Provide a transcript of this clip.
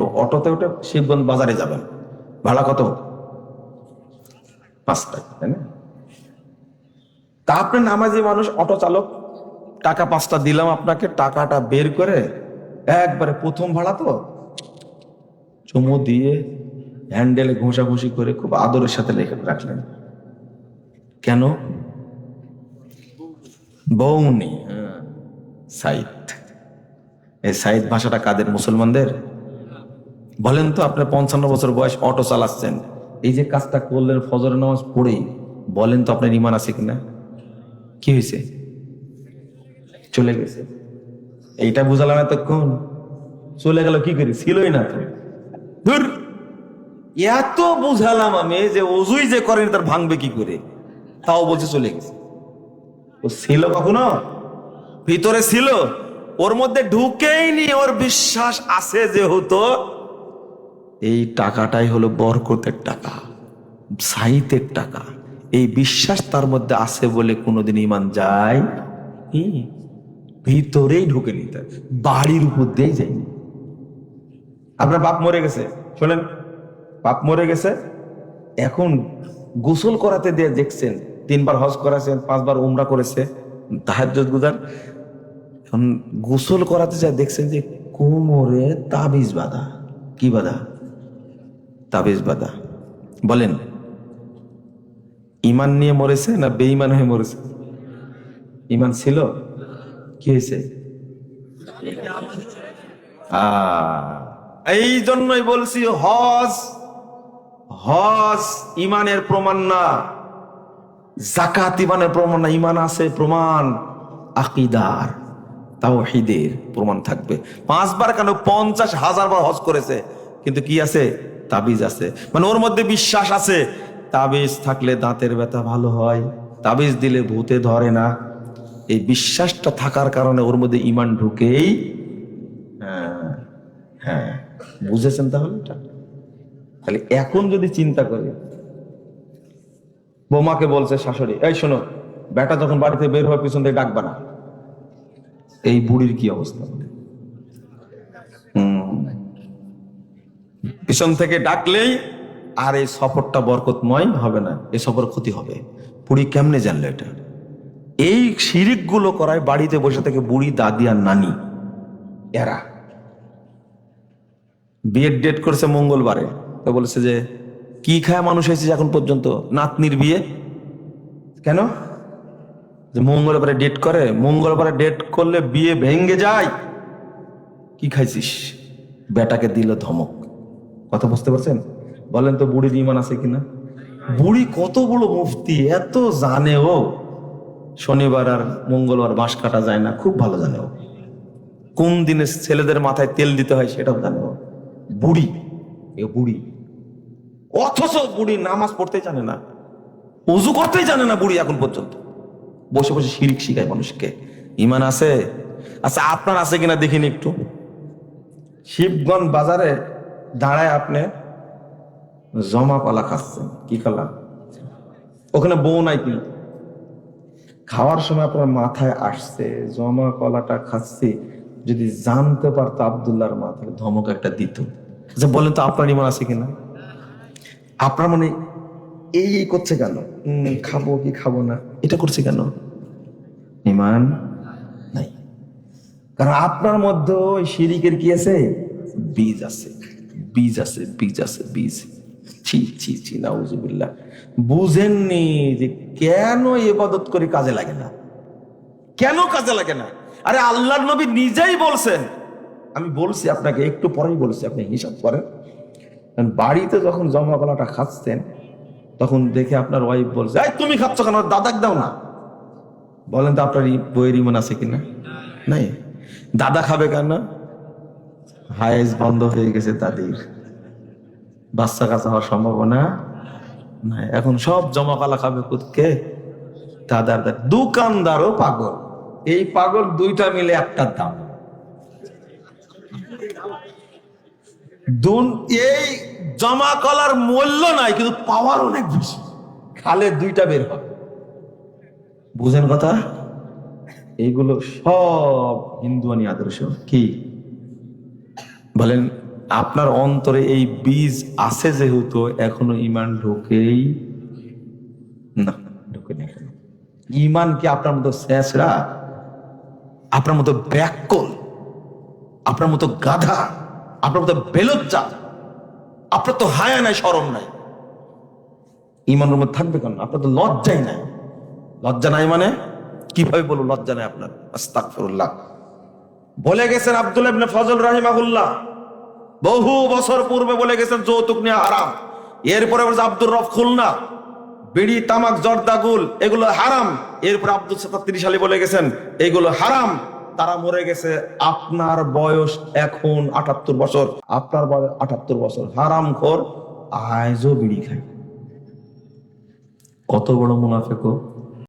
Auto অটোতে উঠে শিবগঞ্জ বাজারে যাবেন। ভাড়া কত? পাঁচ টাকা তাই না? তা আপনি নামাজি মানুষ অটো চালক টাকা পাঁচটা দিলাম আপনাকে টাকাটা বের করে একবারে প্রথম ভাড়া তো চুমু দিয়ে হ্যান্ডেলে ঘষাঘষি করে খুব আদরের সাথে লেখে রাখলেন। কেন? বৌনি হ্যাঁ, সাইদ। এই সাইদ ভাষাটা কাদের? মুসলমানদের? বলেন তো আপনার পঞ্চান্ন বছর বয়স অটো চালাচ্ছেন। এই যে কাজটা করলেন ফজর নামাজ পড়েই, বলেন তো আপনার ইমান আছে কিনা? কি হয়েছে? চলে গেছে। এইটা বুঝালাম এতক্ষণ। চলে গেল কি করি? ছিলই না ধুর! এত বুঝালাম আমি যে অজুই যে করেন, তার ভাঙবে কি করে? তাও বলছে চলে গেছে। ও ছিল কখনো? ভিতরে ছিল। ওর মধ্যে ঢুকেই নি ওর বিশ্বাস আছে যেহেতু এই টাকাটাই হলো বরকতের টাকা, সাহিত্যের টাকা। এই বিশ্বাস তার মধ্যে আছে বলে কোনোদিন ইমান যায় ভিতরেই ঢুকে নিতে বাড়ির উপর দিয়েই যায়নি আপনার বাপ মরে গেছে, শোনেন, বাপ মরে গেছে, এখন গোসল করাতে দিয়ে দেখছেন, তিনবার হজ করাছেন, পাঁচবার উমরা করেছে, তাহাজ্জুদ গুজার। এখন গোসল করাতে যায়, দেখছেন যে কোমরে তাবিজ বাঁধা, কি বাঁধা? তাবিজ বাঁধা বলেন ইমান নিয়ে মরেছে না বেঈমান হয়ে মরেছে? ইমান ছিল? কি হয়েছে? এই জন্যই বলছি হজ হজ ইমানের প্রমাণ না জাকাত ইমানের প্রমাণ না ইমান আছে প্রমাণ আকিদার, তাওহীদের প্রমাণ থাকবে। পাঁচবার কেন পঞ্চাশ হাজার বার হজ করেছে, কিন্তু কি আছে? তাবিজ আছে। মানে ওর মধ্যে বিশ্বাস আছে। তাবিজ থাকলে দাঁতের ব্যথা ভালো হয়। তাবিজ দিলে ভূতে ধরে না। এই বিশ্বাসটা থাকার কারণে ওর মধ্যে ইমান ঢুকেই হ্যাঁ হ্যাঁ। বুঝেছেন তাহলে তাহলে এখন যদি চিন্তা করি, বোমাকে বলছে, শাশুড়ি, এই শোনো বেটা যখন বাড়িতে বের হওয়ার পিছন থেকে ডাকবা না। এই বুড়ির কি অবস্থা? পিছন থেকে ডাকলেই, আর এই সফরটা বরকতময় হবে না, এ সফর ক্ষতি হবে। বুড়ি কেমনে জানলো এটা? এই শিরিকগুলো করায় বাড়িতে বসে থেকে বুড়ি, দাদি আর নানি, এরা। বিয়ের ডেট করছে মঙ্গলবারে। তো বলেছে যে, কি খায় মানুষ এসেছে এখন পর্যন্ত? নাতনির বিয়ে। কেন? যে মঙ্গলবারে ডেট করে, মঙ্গলবারে ডেট করলে বিয়ে ভেঙ্গে যায়। কি খাইছিস? বেটাকে দিল ধমক। কথা বুঝতে পারছেন? বলেন তো বুড়ির ইমান আছে কিনা? বুড়ি কত বড় মুফতি, এত জানে ও। শনিবার আর মঙ্গলবার বাঁশ কাটা যায় না, খুব ভালো জানে ও। কোন দিনে ছেলেদের মাথায় তেল দিতে হয় সেটাও জানে ও। বুড়ি, এ বুড়ি। অথচ বুড়ি নামাজ পড়তেই জানে না। উজু করতেই জানে না বুড়ি এখন পর্যন্ত। বসে বসে শিরিক শিখায় মানুষকে। ইমান আছে? আচ্ছা আপনার আছে কিনা দেখিনি একটু? শিবগঞ্জ বাজারে দাঁড়ায় আপনি। জমা কলা খাচ্ছেন কি কলা ওখানে বউ নাই কিন্তু খাওয়ার সময় আপনার মাথায় আসছে জমা কলাটা খাচ্ছি। যদি জানতে পারতো আবদুল্লাহর মা তাহলে ধমক একটা দিত। আচ্ছা বলেন তো আপনার ইমান আছে কিনা? আপনার মানে এই এই করছে কেন? খাব কি খাব না? এটা করছে কেন? ইমান নাই। কারণ আপনার মধ্যে শিরিকের কি আছে? বীজ আছে। বীজ আছে বীজ আছে, বীজ। ছি ছি ছি, নাউজুবিল্লাহ। বুঝেননি যে কেন ইবাদত করে কাজে লাগে না? কেন কাজে লাগে না? আরে আল্লাহর নবী নিজেই বলছেন। আমি বলছি আপনাকে, একটু পরেই বলছি, আপনি হিসাব করেন। বাড়িতে যখন জমা কলাটা খাচ্ছেন, তখন দেখে আপনার ওয়াইফ বলছে, এই, তুমি খাচ্ছ কেন? দাদাক দাও না। বলেন তো, আপনার বইয়ের ইমান আছে কিনা? নাই। দাদা খাবে কেন? হায়েস বন্ধ হয়ে গেছে তাদের। বাচ্চা কাচ্চা হওয়ার সম্ভাবনা নাই। এখন সব জমা কালা খাবে কে দাদার দোকানদারও পাগল। এই পাগল দুইটা মিলে একটার দাম। এই জমা কলার মূল্য নাই, কিন্তু পাওয়ার অনেক বেশি। খালে দুইটা বের হবে। বুঝেন কথা? এইগুলো সব হিন্দুয়ানি আদর্শ। কি? বলেন, আপনার অন্তরে এই বীজ আছে যেহেতু, এখনও ইমান ঢোকেই না ঢোকে না। ইমান কি আপনার মতো শেষরা? আপনার মতো ব্যাকল? আপনার মতো গাধা? আপনার মতো বেলজ্জা? আপনার তো হায়া নাই সরম নাই। ইমানের মধ্যে থাকবে কেন? আপনার তো লজ্জাই নাই। লজ্জা নাই মানে? কীভাবে বলব লজ্জা নাই আপনার? আস্তাগফিরুল্লাহ। বলে গেছেন আব্দুল ফজল রাহিমাহুল্লাহ। বহু বছর পূর্বে বলে গেছেন যৌতুক নেওয়া হারাম। এরপরে বলছে আব্দুর রফ খুলনা, বিড়ি, তামাক, জর্দা জর্দাগুল এগুলো হারাম। এরপরে আব্দুল সাত্তার সালে বলে গেছেন, এগুলো হারাম। তারা মরে গেছে আপনার বয়স এখন আটাত্তর বছর। আপনার বয়স আটাত্তর বছর। হারাম খোর, আজও বিড়ি খায়। কত বড় মুনাফেক?